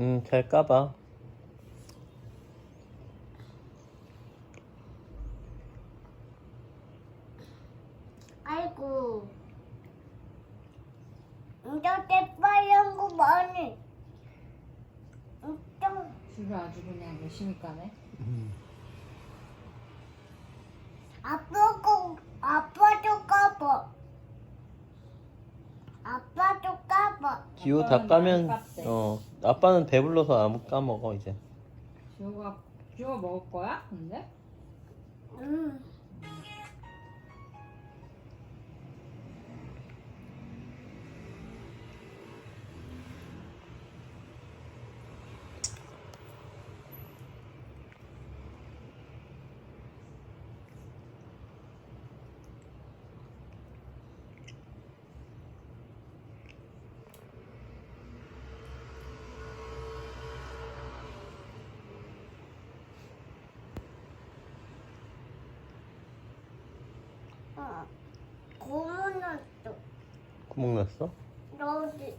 음, 잘 까봐. 아이고. 이제 대빨간 거 많이. 좀 줄을 아주 그냥 열심히 까네. 아빠 거 아빠도 까봐. 아빠도 까봐. 지호 다 까면, 깠대. 어, 아빠는 배불러서 아무 까먹어, 이제. 지호가 지호가 먹을 거야? 근데? 응. 어. 고문났어. 구멍 났어? 여기